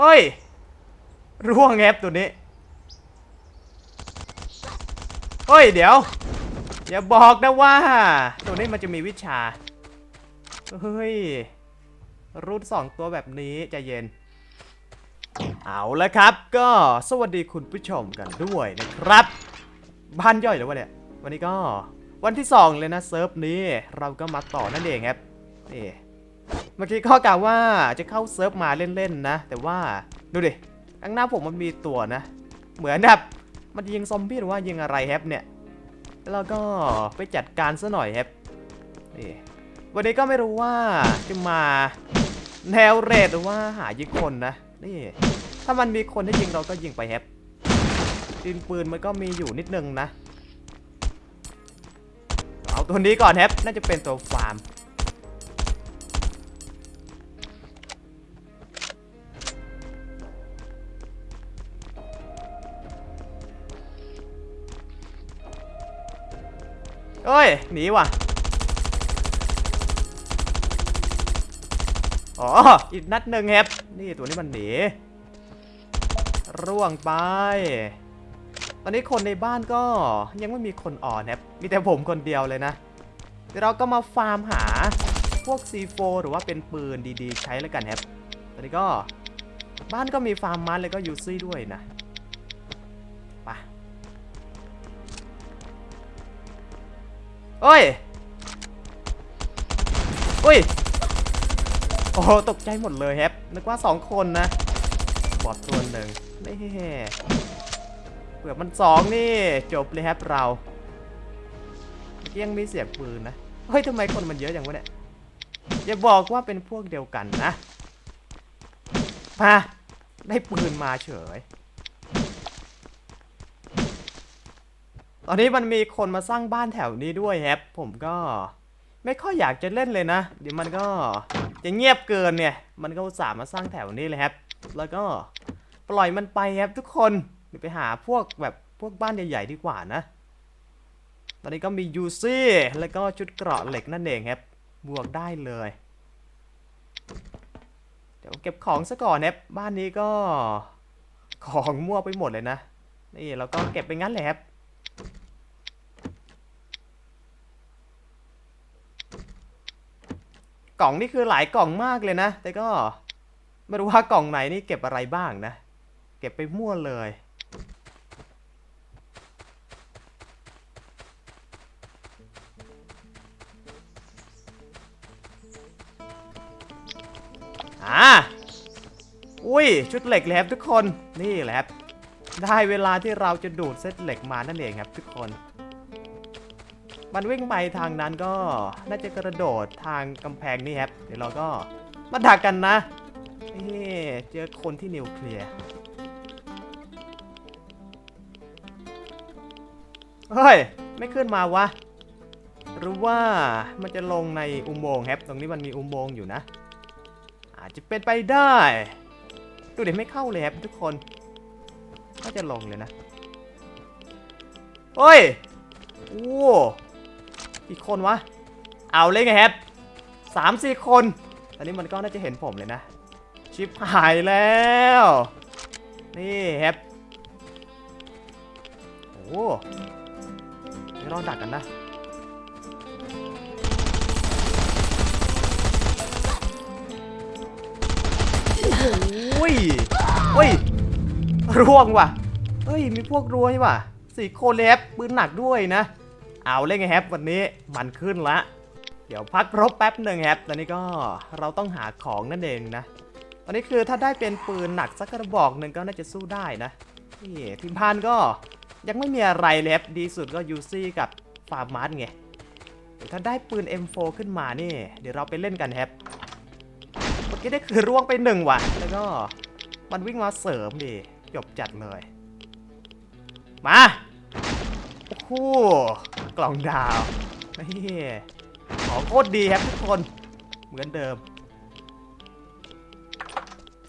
เฮ้ย ร่วงแงบตัวนี้ เฮ้ย เดี๋ยว อย่าบอกนะว่า ตัวนี้มันจะมีวิชา เฮ้ย รูดสองตัวแบบนี้ใจเย็น เอาละครับ ก็สวัสดีคุณผู้ชมกันด้วยนะครับ บ้านย่อยหรือวะเนี่ย วันนี้ก็วันที่ 2 เลยนะเซิร์ฟนี้ เราก็มาต่อนั่นเองครับนี่ เมื่อกี้ข้อกล่าวว่าจะเข้าเซิร์ฟมาเล่นๆนะ แต่ว่าดูดิข้างหน้าผมมันมีตัวนะ เหมือนแบบมันยิงซอมบี้หรือว่ายิงอะไรแฮปเนี่ยแล้วเราก็ไปจัดการซะหน่อยแฮปนี่วันนี้ก็ไม่รู้ว่าจะมาแนวเรทหรือว่าหายิงคนนะนี่ถ้ามันมีคนให้ยิงเราก็ยิงไปแฮปดินปืนมันก็มีอยู่นิดนึงนะ เอาตัวนี้ก่อนแฮปน่าจะเป็นตัวฟาร์ม เอ้ย หนีว่ะ อ๋อ อีกนัดหนึ่งแฮปนี่ตัวนี้มันหนี ร่วงไป ตอนนี้คนในบ้านก็ยังไม่มีคนอ่อนครับ มีแต่ผมคนเดียวเลยนะเดี๋ยวเราก็มาฟาร์มหาพวก C4 หรือว่าเป็นปืนดีๆ ใช้แล้วกันครับ ตอนนี้ก็บ้านก็มีฟาร์มมันเลยก็ยูซี่ด้วยนะ เอ้ยอุ้ย โอ้โหตกใจหมดเลยแฮปนึกว่าสองคนนะ บอดตัวหนึ่งไม่เผื่อมันสองนี่จบเลยครับเราเมื่อกี้ยังมีเสียงปืนนะ เฮ้ยทำไมคนมันเยอะอย่างวะเนี่ย อย่าบอกว่าเป็นพวกเดียวกันนะมาได้ปืนมาเฉย ตอนนี้มันมีคนมาสร้างบ้านแถวนี้ด้วยแฮปผมก็ไม่ค่อยอยากจะเล่นเลยนะเดี๋ยวมันก็จะเงียบเกินเนี่ย มันก็อุตส่าห์มาสร้างแถวนี้เลยครับ แล้วก็ปล่อยมันไปครับทุกคนเดี๋ยวไปหาพวกแบบพวกบ้านใหญ่ๆดีกว่านะ ตอนนี้ก็มียูซี่แล้วก็ชุดเกราะเหล็กนั่นเองครับ บวกได้เลย เดี๋ยวเก็บของซะก่อนครับบ้านนี้ก็ของมั่วไปหมดเลยนะ นี่เราก็เก็บไปงั้นแหละครับ กล่องนี่คือหลายกล่องมากเลยนะ แต่ก็ไม่รู้ว่ากล่องไหนนี่เก็บอะไรบ้างนะ เก็บไปมั่วเลย อ่า อุ้ย ชุดเหล็กเลยครับทุกคน นี่แหละได้เวลาที่เราจะดูดเส้นเหล็กมานั่นเองครับทุกคน มันวิ่งไปทางนั้นก็น่าจะกระโดดทางกำแพงนี่ครับ เดี๋ยวเราก็มาดักกันนะนี่เจอคนที่นิวเคลียร์ เฮ้ย ไม่ขึ้นมาวะ หรือว่ามันจะลงในอุโมงค์ครับ ตรงนี้มันมีอุโมงค์อยู่นะ อาจจะเป็นไปได้ ดูเดี๋ยวไม่เข้าเลยครับทุกคนก็จะลงเลยนะ เฮ้ย โอ้ กี่คนวะ เอาเลยไงครับสามสี่คน ตอนนี้มันก็น่าจะเห็นผมเลยนะ ชิปหายแล้ว นี่ครับโอ้เดี๋ยวเราดักกันนะ โอ้ยเฮ้ยร่วงว่ะเฮ้ย มีพวกรวยว่ะสี่คนเลยครับปืนหนักด้วยนะ เอาเลยไงครับวันนี้มันขึ้นละ เดี๋ยวพักรบแป๊บหนึ่งครับตอนนี้ก็เราต้องหาของนั่นเองนะตอนนี้คือถ้าได้เป็นปืนหนักสักกระบอกหนึ่งก็น่าจะสู้ได้นะนี่ทีมพานก็ยังไม่มีอะไรเลยครับดีสุดก็ยูซี่กับฟาร์มาร์ไงถ้าได้ปืน M4 ขึ้นมานี่ เดี๋ยวเราไปเล่นกันครับเมื่อกี้ได้คือร่วงไปหนึ่งว่ะ แล้วก็มันวิ่งมาเสริมดิจบจัดเลย มา โอ้โหกล่องดาวนี่ของโคตรดีครับทุกคนเหมือนเดิม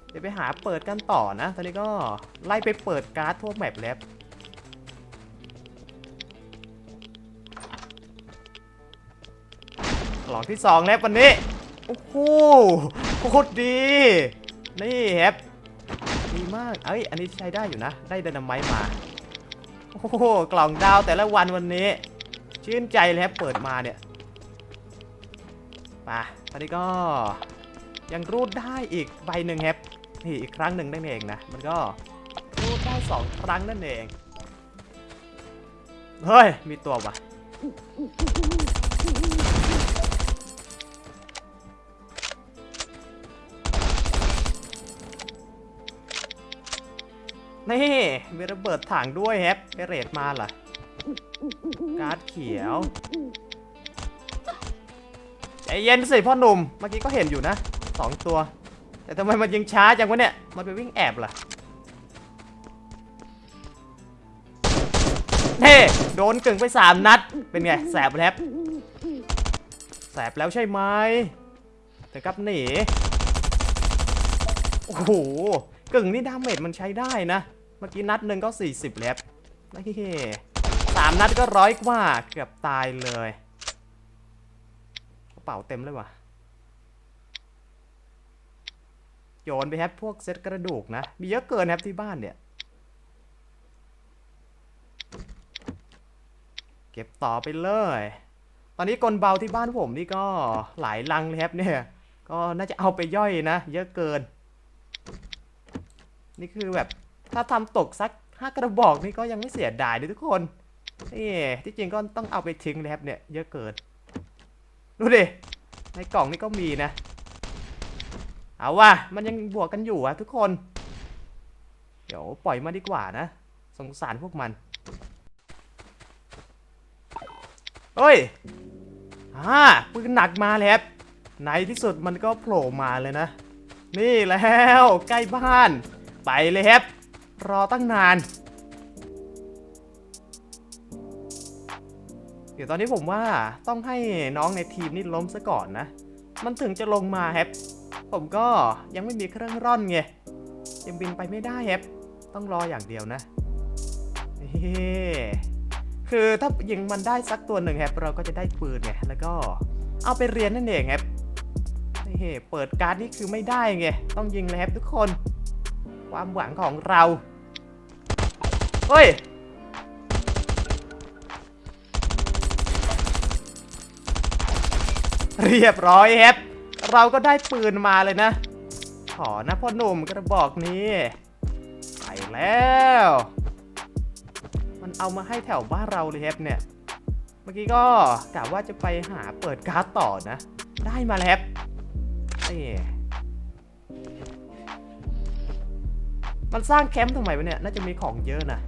เดี๋ยวไปหาเปิดกันต่อนะ ตอนนี้ก็ไล่ไปเปิดการ์ดทั่วแมปแล้วกล่องที่สองแล้ววันนี้ โอ้โหโคตรดี นี่ครับมาก เอ้ย อันนี้ใช้ได้อยู่นะ ได้ไดนาไมต์มา โอ้โหกล่องดาวแต่ละวันวันนี้ ชื่นใจเลยครับเปิดมาเนี่ยไป่ะตอนนี้ก็ยังรูดได้อีกใบหนึ่งครับนี่อีกครั้งหนึ่งนั่นเองนะมันก็รูดได้สองครั้งนั่นเองเฮ้ยมีตัววะ นี่มีระเบิดถังด้วยแฮปไปเรดมาล่ะการ์ดเขียวใจเย็นสิพ่อหนุ่มเมื่อกี้ก็เห็นอยู่นะสองตัว แต่ทำไมมันยิงช้าจังวะเนี่ย มันไปวิ่งแอบล่ะเน่โดนกึ่งไปสามนัด เป็นไง แสบแล้วแสบแล้วใช่ไหมแต่กับหนี โอ้โหกึ่งนี่ดาเมจมันใช้ได้นะ เมื่อกี้นัดหนึ่งก็ 40 แล้วนี่สามนัดก็ร้อยกว่า เกือบตายเลยกระเป๋าเต็มเลยว่ะ โยนไปแฮปพวกเซตกระดูกนะ มีเยอะเกินแฮปที่บ้านเนี่ย เก็บต่อไปเลย ตอนนี้กลเบาที่บ้านผมนี่ก็หลายลังเลยครับเนี่ย ก็น่าจะเอาไปย่อยนะ เยอะเกิน นี่คือแบบ ถ้าทำตกสักห้ากระบอกนี่ก็ยังไม่เสียดายเลยทุกคนนี่ที่จริงก็ต้องเอาไปทิ้งเลยครับเนี่ยเยอะเกินดูดิในกล่องนี่ก็มีนะเอาว่ะมันยังบวกกันอยู่อะทุกคน เดี๋ยวปล่อยมาดีกว่านะ สงสารพวกมันเฮ้ยอ่าปืนหนักมาแล้วครับในที่สุดมันก็โผล่มาเลยนะ นี่แล้วใกล้บ้านไปเลยครับ รอตั้งนาน เดี๋ยวตอนนี้ผมว่าต้องให้น้องในทีมนี่ล้มซะก่อนนะ มันถึงจะลงมาครับผมก็ยังไม่มีเครื่องร่อนไงยังบินไปไม่ได้ครับต้องรออย่างเดียวนะนี่คือถ้ายิงมันได้สักตัวหนึ่งครับเราก็จะได้ปืนไงแล้วก็เอาไปเรียนนั่นเองครับนี่เปิดการ์ดนี่คือไม่ได้ไง ต้องยิงเลยครับทุกคน ความหวังของเรา เฮ้ย เรียบร้อยครับ เราก็ได้ปืนมาเลยนะ ขอนะพ่อหนุ่มกระบอกนี้ ไปแล้ว มันเอามาให้แถวบ้านเราเลยครับเนี่ย เมื่อกี้ก็กะว่าจะไปหาเปิดการ์ดต่อนะ ได้มาแล้วครับนี่มันสร้างแคมป์ทำไมวะเนี่ย น่าจะมีของเยอะนะ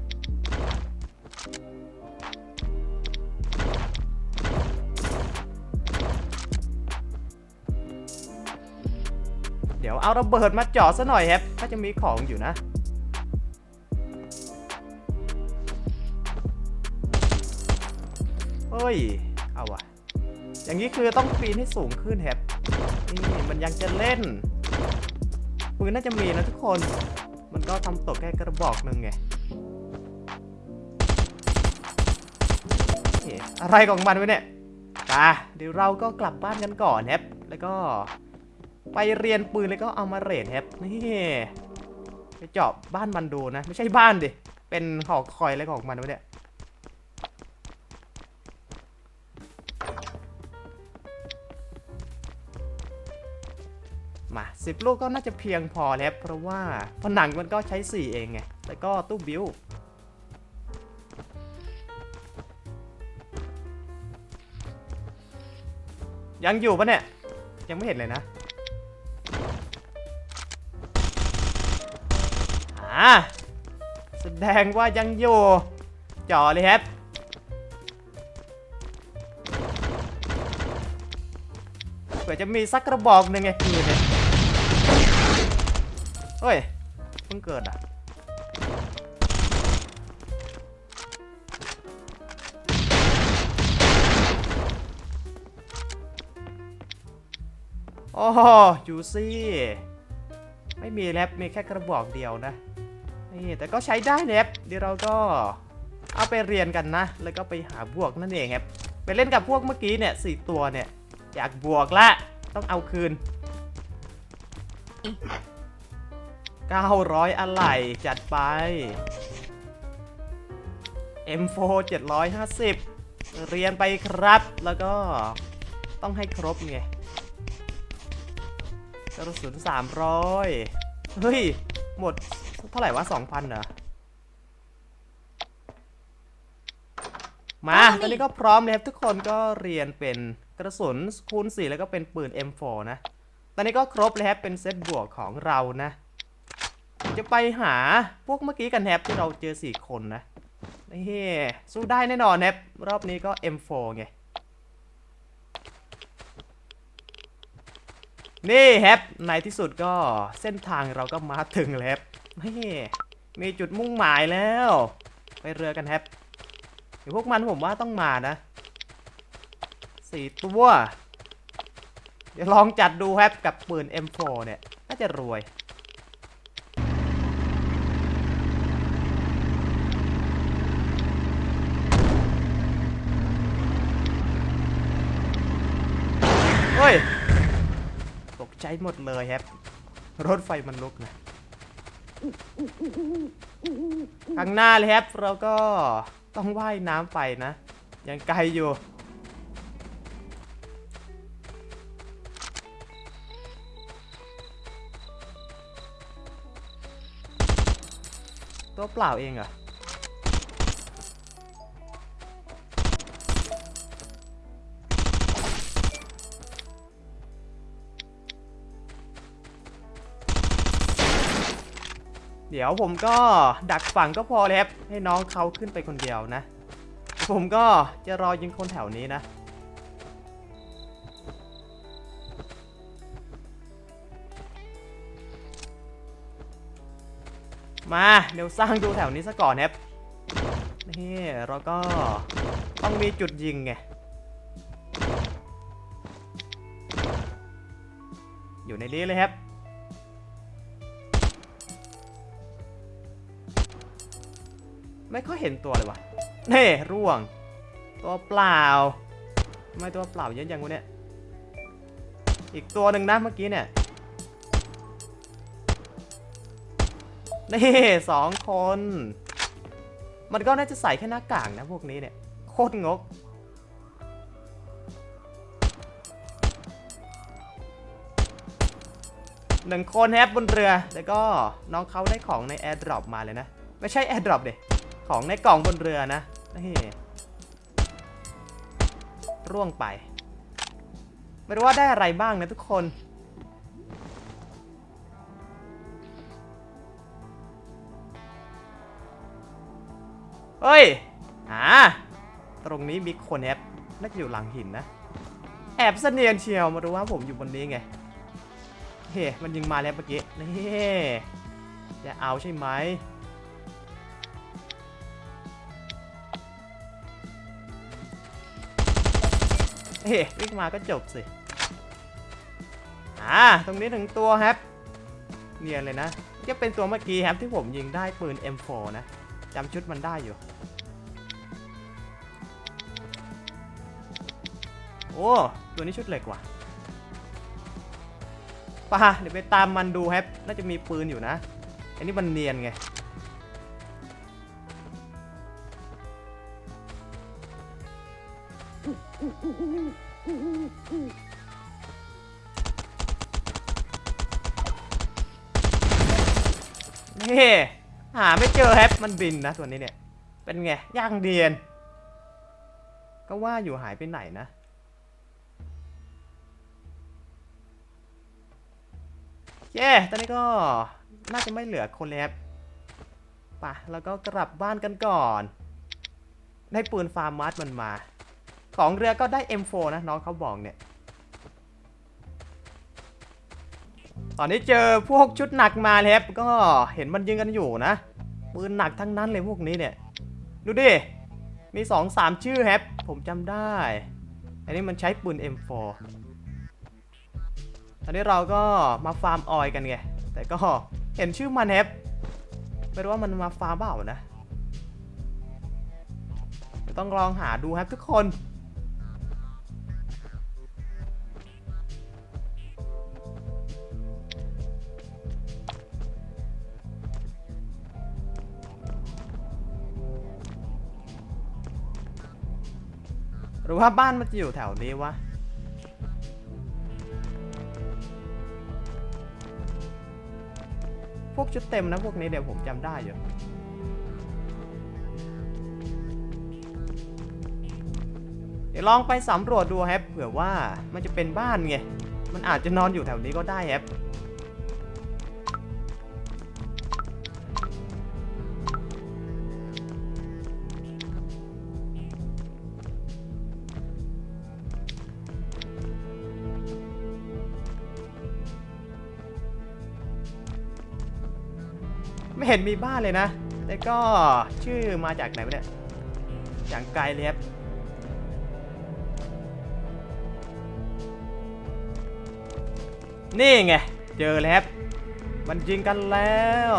เดี๋ยวเอาระเบิดมาเจาะซะหน่อยครับ ถ้าจะมีของอยู่นะเฮ้ย เอาวะอย่างนี้คือต้องปีนให้สูงขึ้นแฮปนี่มันยังจะเล่นปืนน่าจะมีนะทุกคน มันก็ทำตกแค่กระบอกหนึ่งไง อะไรของมันวะเนี่ยไปเดี๋ยวเราก็กลับบ้านกันก่อนแฮปแล้วก็ไปเรียนปืนแล้วก็เอามาเรทแฮปนี่ไปเจาะบ้านมันดูนะ ไม่ใช่บ้านดิเป็นหอคอยอะไรของมันวะเนี่ยมาสิบลูกก็น่าจะเพียงพอแล้วเพราะว่าผนังมันก็ใช้4เองไงแล้วก็ตู้บิว ยังอยู่ปะเนี่ย ยังไม่เห็นเลยนะอ่าแสดงว่ายังอยู่จ่อเลยครับเผื่อจะมีสักกระบอกหนึ่งไงปืนเนี่ยเฮ้ยเพิ่งเกิดอะ โอ้ยูซี่ ไม่มีแรปมีแค่กระบอกเดียวนะ นี่แต่ก็ใช้ได้แรปเดี๋ยวเราก็เอาไปเรียนกันนะ แล้วก็ไปหาบวกนั่นเองครับ ไปเล่นกับพวกเมื่อกี้เนี่ยสี่ตัวเนี่ย อยากบวกละ ต้องเอาคืน 900 อะไหล่จัดไป M4 750 เรียนไปครับ แล้วก็ต้องให้ครบไง กระสุน300เฮ้ย หมดเท่าไหร่วะ2,000เหรอ มาตอนนี้ก็พร้อมเลยครับทุกคนก็เรียนเป็นกระสุนคูณ4แล้วก็เป็นปืน M4 นะ ตอนนี้ก็ครบเลยครับเป็นเซตบวกของเรานะ จะไปหาพวกเมื่อกี้กันแฮปที่เราเจอ4คนนะนี่สู้ได้แน่นอนแฮปรอบนี้ก็ M4 ไง นี่แฮปในที่สุดก็เส้นทางเราก็มาถึงแล้วนี่มีจุดมุ่งหมายแล้ว ไปเรือกันแฮปเดี๋ยวพวกมันผมว่าต้องมานะสี่ตัวเดี๋ยวลองจัดดูแฮปกับปืน M4 เนี่ย น่าจะรวย เฮ้ย ตก ใจหมดเลยแฮปรถไฟมันลุกนะข้างหน้าเลยแฮปเราก็ต้องว่ายน้ำไปนะ ยังไกลอยู่ตัวเปล่าเองเหรอ ดี๋ยวผมก็ดักฝั่งก็พอเลยครับให้น้องเขาขึ้นไปคนเดียวนะ ผมก็จะรอยิงคนแถวนี้นะมาเดี๋ยวสร้างดูแถวนี้ซะก่อนครับนี่เราก็ต้องมีจุดยิงไงอยู่ในนี้เลยครับ ไม่ค่อยเห็นตัวเลยวะเน่ร่วง ตัวเปล่าทำไมตัวเปล่าเยอะยังวะเนี่ย อีกตัวหนึ่งนะเมื่อกี้เนี่ย นี่สองคน มันก็น่าจะใส่แค่หน้ากากนะพวกนี้เนี่ย โคตรงกหนึ่งคนแฮปบนเรือ แล้วก็น้องเขาได้ของในแอร์ดรอปมาเลยนะ ไม่ใช่แอร์ดรอปเด็ ของในกล่องบนเรือนะนี่ร่วงไป ไม่รู้ว่าได้อะไรบ้างนะทุกคน เฮ้ย อ่า ตรงนี้มีคนแอบน่าจะอยู่หลังหินนะ แอบเสนียนเชียว มาดูว่าผมอยู่บนนี้ไง เฮ้ มันยิงมาแล้วเมื่อกี้ นี่ จะเอาใช่ไหม วิ่งมาก็จบสิ อ่า ตรงนี้ถึงตัวครับ เนียนเลยนะจะเป็นตัวเมื่อกี้ครับที่ผมยิงได้ปืน M4 นะจำชุดมันได้อยู่ โอ้ ตัวนี้ชุดเหล็กว่ะป่ะเดี๋ยวไปตามมันดูครับ น่าจะมีปืนอยู่นะ อันนี้มันเนียนไง หาไม่เจอแฮปมันบินนะตัวนี้เนี่ย เป็นไงย่างเดียน ก็ว่าอยู่หายไปไหนนะ เย้ ตอนนี้ก็น่าจะไม่เหลือคนแล้วปะแล้วก็กลับบ้านกันก่อน ได้ปืนฟาร์มัสมันมา ของเรือก็ได้ M4 นะน้องเขาบอกเนี่ย ตอนนี้เจอพวกชุดหนักมาแล้วครับก็เห็นมันยิงกันอยู่นะ ปืนหนักทั้งนั้นเลยพวกนี้เนี่ย ดูดิ มี2อสามชื่อแฮปผมจำได้ อันนี้มันใช้ปืน M4 ตอนนี้เราก็มาฟาร์มออยกันไง แต่ก็เห็นชื่อมันแฮปไม่รู้ว่ามันมาฟาร์มเปล่านะ ต้องลองหาดูครับทุกคน รือว่าบ้านมันจะอยู่แถวนี้วะพวกชุดเต็มนะพวกนี้เดี๋ยวผมจำได้อยู่เดี๋ยวลองไปสำรวจดูแฮปเผื่อว่ามันจะเป็นบ้านไงมันอาจจะนอนอยู่แถวนี้ก็ได้แฮป เห็นมีบ้านเลยนะแต่ก็ชื่อมาจากไหนวะเนี่ยอย่างไกลเลยครับนี่ไง เจอแล้วครับมันยิงกันแล้ว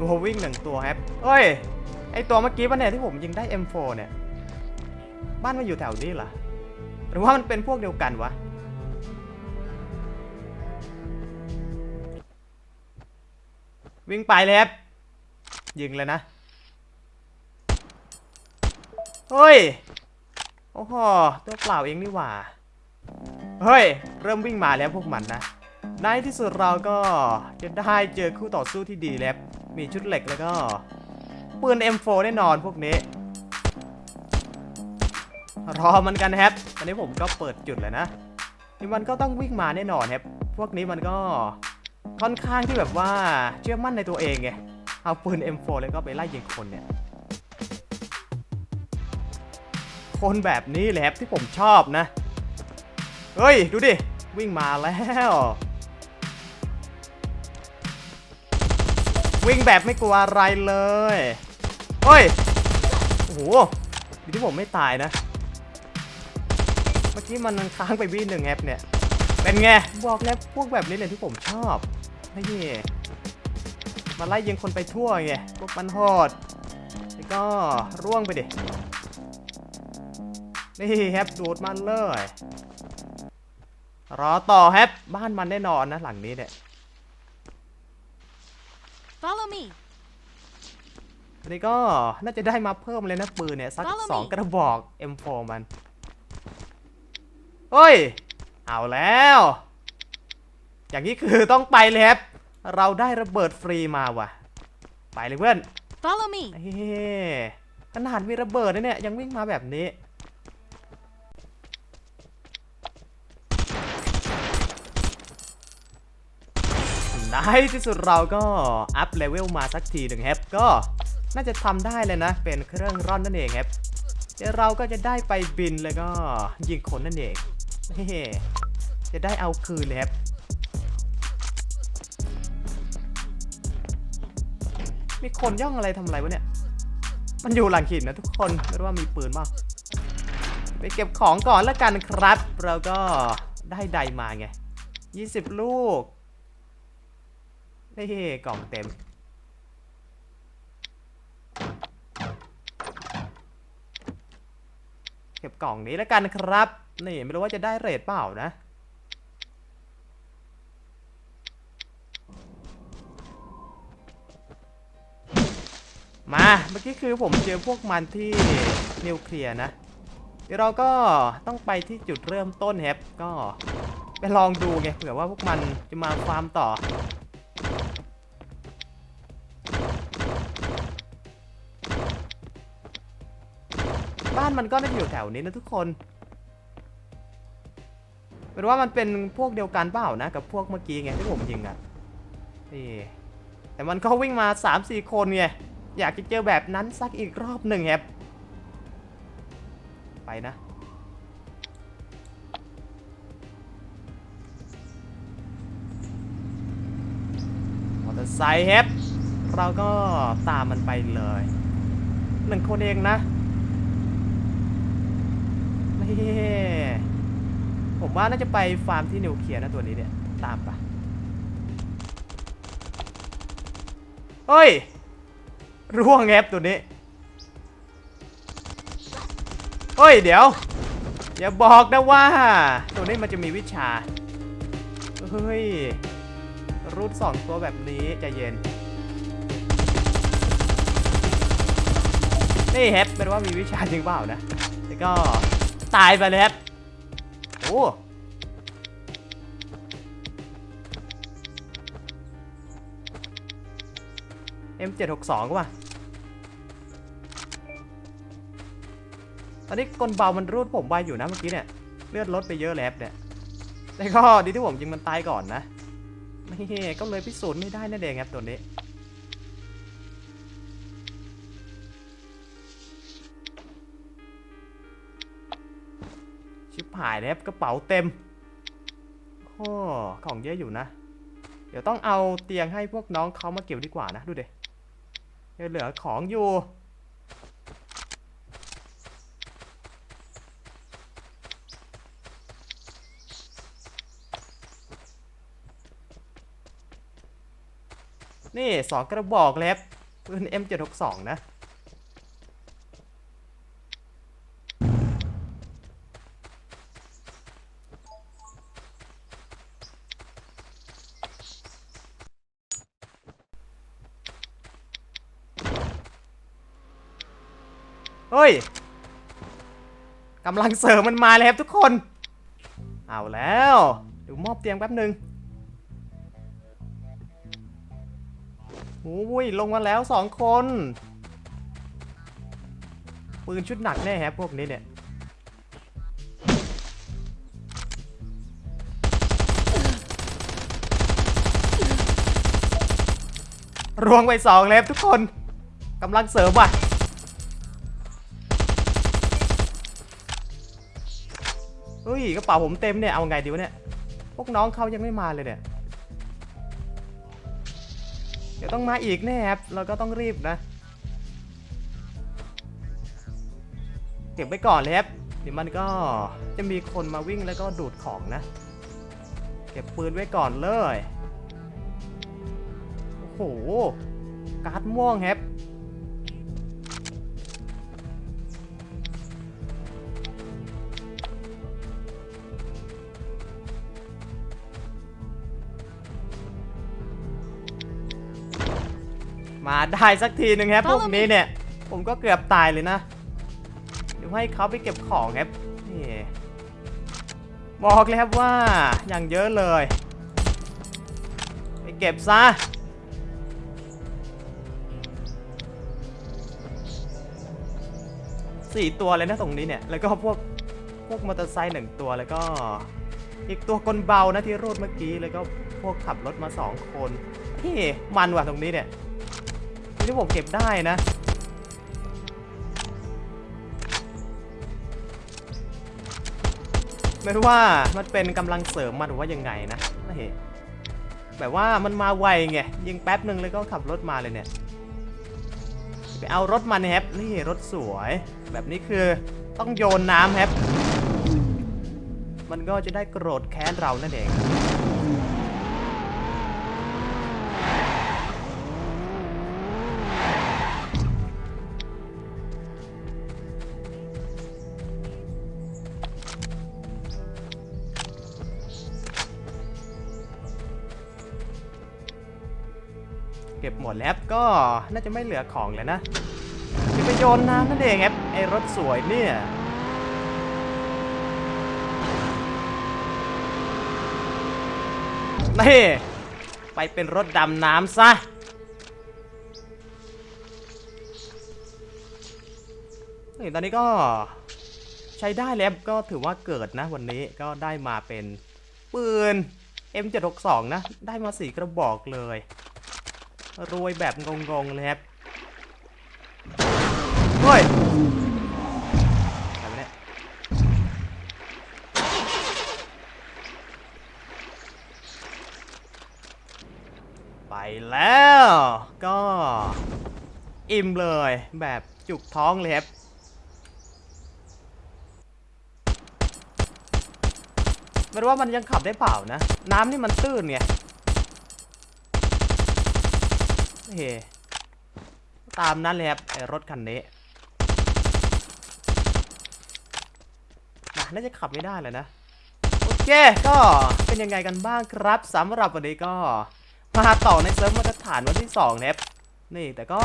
ตัววิ่งหนึ่งตัวครับเอ้ย ไอตัวเมื่อกี้ปะเนี่ยที่ผมยิงได้ M4 เนี่ย บ้านมันอยู่แถวนี้เหรอ หรือว่ามันเป็นพวกเดียวกันวะ วิ่งไปเลยครับ ยิงเลยนะ เฮ้ย โอ้โห ตัวเปล่าเองนี่หว่า เฮ้ย เริ่มวิ่งมาแล้วพวกมันนะในที่สุดเราก็จะได้เจอคู่ต่อสู้ที่ดีแล้ว มีชุดเหล็กแล้วก็ ปืน M4 แน่นอนพวกนี้ รอมันกันครับตอนนี้ผมก็เปิดจุดเลยนะนี่มันก็ต้องวิ่งมาแน่นอนครับ พวกนี้มันก็ค่อนข้างที่แบบว่าเชื่อมั่นในตัวเองไง เอาปืน M4 แล้วก็ไปไล่ยิงคนเนี่ย คนแบบนี้แหละครับที่ผมชอบนะ เฮ้ย ดูดิ วิ่งมาแล้ววิ่งแบบไม่กลัวอะไรเลย เฮ้ย โอ้โหดีที่ผมไม่ตายนะ เมื่อกี้มันค้างไปวิหนึ่งแอปเนี่ย เป็นไง บอกแล้วพวกแบบนี้เลยที่ผมชอบนี่มาไล่ยิงคนไปทั่วไง พวกมันโหด แล้วก็ร่วงไปดิ นี่แฮปดูดมันเลย รอต่อแฮปบ้านมันแน่นอนนะหลังนี้เนี่ย Follow me. อันนี้ก็น่าจะได้มาเพิ่มเลยนะปืนเนี่ยสัก Follow me สองกระบอก M4 มันเฮ้ย เอาแล้ว อย่างนี้คือต้องไปเลยครับ เราได้ระเบิดฟรีมาว่ะ ไปเลยเพื่อน Follow me. เฮ้ขนาดมีระเบิดนะเนี่ยยังวิ่งมาแบบนี้ในที่สุดเราก็อัพเลเวลมาสักทีหนึ่งครับก็ น่าจะทำได้เลยนะ เป็นเครื่องร่อนนั่นเองครับเดี๋ยวเราก็จะได้ไปบินแล้วก็ยิงคนนั่นเองเฮ้จะได้เอาคืนเลยครับมีคนย่องอะไรทำอะไรวะเนี่ย มันอยู่หลังหินนะทุกคนไม่รู้ว่ามีปืนบ้างไปเก็บของก่อนแล้วกันครับ เราก็ได้ไดมาไง 20 ลูกนี่กล่องเต็ม ก็บกล่องนี้แล้วกันครับ นี่ไม่รู้ว่าจะได้เรทเปล่านะมาเมื่อกี้คือผมเจอพวกมันที่นิวเคลียร์นะเดี๋ยวเราก็ต้องไปที่จุดเริ่มต้นแฮปก็ไปลองดูไงเผื่อว่าพวกมันจะมาฟาร์มต่อานมันก็น่าจะอยู่แถวนี้นะทุกคนเป็นว่ามันเป็นพวกเดียวกันเปล่านะกับพวกเมื่อกี้ไงที่ผมยิงอะนี่แต่มันก็วิ่งมา3-4คนไงอยากจะเจอแบบนั้นสักอีกรอบหนึ่งครับไปนะมอเตอร์ไซค์ครับเราก็ตามมันไปเลยหนึ่งคนเองนะ ผมว่าน่าจะไปฟาร์มที่นิวเคลียร์นะตัวนี้เนี่ย ตามปะเฮ้ย ร่วงแงบตัวนี้ เฮ้ย เดี๋ยว อย่าบอกนะว่า ตัวนี้มันจะมีวิชา เฮ้ย รูดสองตัวแบบนี้ใจเย็น นี่แฮปเป็นว่ามีวิชาจริงเปล่านะแล้วก็ ตายไปเลยแฮปโอ้ M762 ก็ว่ะตอนนี้กลเบามันรูดผมไวอยู่นะเมื่อกี้เนี่ยเลือดลดไปเยอะแล้วเนี่ยแต่ก็ดีที่ผมยิงมันตายก่อนนะไม่ก็เลยพิสูจน์ไม่ได้นั่นเองครับตัวนี้ ชิบหายแล้วกระเป๋าเต็มโอ้ของเยอะอยู่นะ เดี๋ยวต้องเอาเตียงให้พวกน้องเขามาเก็บดีกว่านะ ดูเด็ยังเหลือของอยู่นี่สองกระบอกเล็บปืน M762 นะ ยกำลังเสริมมันมาแล้วครับทุกคน เอาแล้วเดี๋ยวมอบเตียงแป๊บหนึ่งโอ้ยลงมาแล้วสองคน ปืนชุดหนักแน่ฮะพวกนี้เนี่ยรวงไปสองเล็บทุกคนกำลังเสริมว่ะ กระเป๋าผมเต็มเนี่ย เอาไงดีวะเนี่ย พวกน้องเขายังไม่มาเลยเนี่ย เดี๋ยวต้องมาอีกแน่ครับ เราก็ต้องรีบนะ เก็บไว้ก่อนเลยครับเดี๋ยวมันก็จะมีคนมาวิ่งแล้วก็ดูดของนะ เก็บปืนไว้ก่อนเลย โอ้โห การ์ดม่วงครับ มาได้สักทีหนึ่งครับพวกนี้เนี่ย ผมก็เกือบตายเลยนะ เดี๋ยวให้เขาไปเก็บของครับนี่บอกเลยครับว่าอย่างเยอะเลย ไปเก็บซะสี่ตัวเลยนะตรงนี้เนี่ย แล้วก็พวกพวกมอเตอร์ไซค์หนึ่งตัวแล้วก็ อีกตัวกลเบานะที่รูดเมื่อกี้แล้วก็พวกขับรถมาสองคนเฮ้มันว่ะตรงนี้เนี่ย ที่ผมเก็บได้นะไม่ว่ามันเป็นกำลังเสริมมาหรือว่ายังไงนะไม่เห็นแบบว่ามันมาไวไงยิงแป๊บหนึ่งแล้วก็ขับรถมาเลยเนี่ยไปเอารถมันแฮปนี่รถสวย แบบนี้คือต้องโยนน้ำแฮปมันก็จะได้โกรธแค้นเรานั่นเอง ก็น่าจะไม่เหลือของแล้วนะจะไปโยนน้ำนั่นเองครับไอรถสวยเนี่ยนี่ไปเป็นรถดำน้ำซะนี่ตอนนี้ก็ใช้ได้แล้วก็ถือว่าเกิดนะวันนี้ก็ได้มาเป็นปืน M762 นะ ได้มาสี่กระบอกเลย รวยแบบงงๆเลยครับเฮ้ยอะไรเนี่ยไปแล้วก็อิ่มเลยแบบจุกท้องเลยครับไม่รู้ว่ามันยังขับได้เปล่านะ น้ำนี่มันตื้นไง โอ เค ตามนั้นเลยครับไอรถคันนี้น่าจะขับไม่ได้เลยนะ โอเค ก็เป็นยังไงกันบ้างครับสำหรับวันนี้ก็ มาต่อในเซิร์ฟมาตรฐานวันที่2นะครับนี่แต่ก็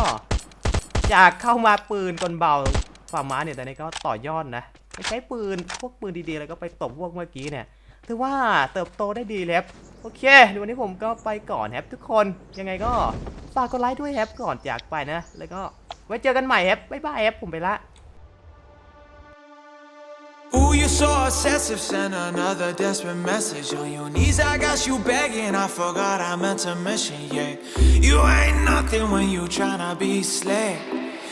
อยากเข้ามาปืนกลเบาฝ่าม้าเนี่ยแต่นี่ก็ต่อยอดนะไปใช้ปืนพวกปืนดีๆแล้วก็ไปตบพวกเมื่อกี้เนี่ยถือว่าเติบโตได้ดีเลยครับโอเควันนี้ผมก็ไปก่อนครับทุกคนยังไงก็ ฝากกดไลค์ด้วยแฮปก่อนจากไปนะ แล้วก็ไว้เจอกันใหม่แฮปบ๊ายบายแฮปผมไปละ Ooh, you're so obsessive. Send another desperate message on your knees. I got you begging. I forgot I meant to mention, yeah. You ain't nothing when you tryna be slick.